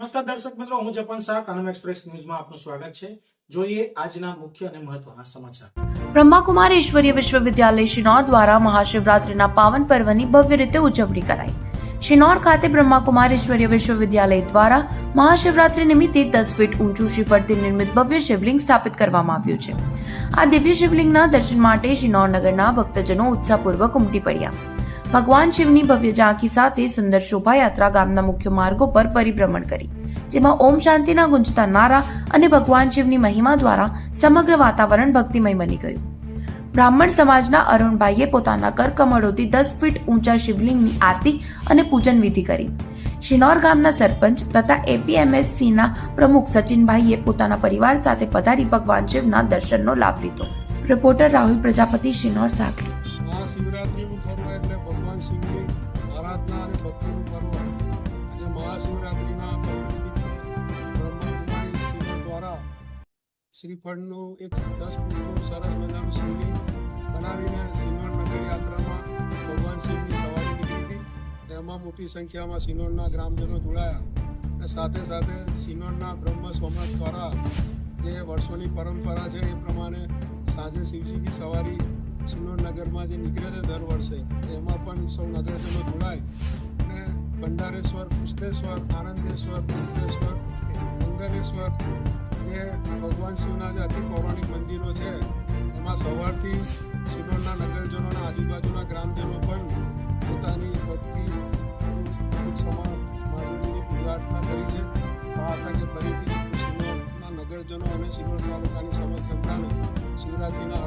નમસ્કાર દર્શક મિત્રો, હું જપન શાહ, કાનમ એક્સપ્રેસ ન્યૂઝમાં આપનું સ્વાગત છે. જોઈએ આજના મુખ્ય અને મહત્વના સમાચાર. બ્રહ્માકુમાર વિશ્વવિદ્યાલય શિનોર દ્વારા મહાશિવરાત્રિના પાવન પર્વની ભવ્ય રીતે ઉજવણી કરાઈ. શિનોર ખાતે બ્રહ્માકુમાર ઈશ્વરીય વિશ્વવિદ્યાલય દ્વારા મહાશિવરાત્રિ નિમિત્તે દસ ફીટ ઊંચું શિવરથી નિર્મિત ભવ્ય શિવલિંગ સ્થાપિત કરવામાં આવ્યું છે. આ દિવ્ય શિવલિંગના દર્શન માટે શિનોર નગરના ભક્તજનો ઉત્સાહપૂર્વક ઉમટી પડ્યા. ભગવાન શિવની ભવ્ય ઝાંખી સાથે સુંદર શોભાયાત્રા ગામના મુખ્ય માર્ગો પર પરિભ્રમણ કરી. જેમાં ઓમ શાંતિના ગુંજતા નારા અને ભગવાન શિવની મહિમા દ્વારા સમગ્ર વાતાવરણ ભક્તિમય બની ગયું. બ્રાહ્મણ સમાજના અરુણભાઈએ પોતાના કરકમળોથી દસ ફીટ ઊંચા શિવલિંગની આરતી અને પૂજન વિધિ કરી. શિનોર ગામના સરપંચ તથા એપીએમએસસીના પ્રમુખ સચિનભાઈએ પોતાના પરિવાર સાથે પધારી ભગવાન શિવના દર્શનનો લાભ લીધો. રિપોર્ટર રાહુલ પ્રજાપતિ, શિનોર સાગલી મહાશિવરાત્રિનું પર્વ એટલે ભગવાન શિવની આરાધના અને ભક્તિનું પર્વ અને મહાશિવરાત્રિના બ્રહ્માકુમારી શિવ દ્વારા શ્રીફળનું એક દસ ફૂટનું સરસ મજાનું શિવલિંગ બનાવીને સિનોર નગર યાત્રામાં ભગવાન શિવની સવારી નીકળી હતી. તેમાં મોટી સંખ્યામાં સિનોરના ગ્રામજનો જોડાયા. અને સાથે સાથે સિનોરના બ્રહ્મ સમાજ દ્વારા જે વર્ષોની પરંપરા છે એ પ્રમાણે સાંજે શિવજીની સવારી સિનોર નગરમાં જે નીકળે છે દર વર્ષે, એમાં પણ સૌ નગરજનો જોડાય. અને ભંડારેશ્વર કૃષ્ણેશ્વર આનંદેશ્વર કૃષ્ણેશ્વર મંગલેશ્વર જે ભગવાન શિવના જે અતિ પૌરાણિક મંદિરો છે, એમાં સવારથી સિનોરના નગરજનોના આજુબાજુના ગ્રામજનો પણ પોતાની ભક્તિ સમાન માતાજીની પૂજા અર્ચના કરી છે. આ ફરીથી નગરજનો અને સિનોર તાલુકાની સમગ્ર જનતાને શિવરાત્રિના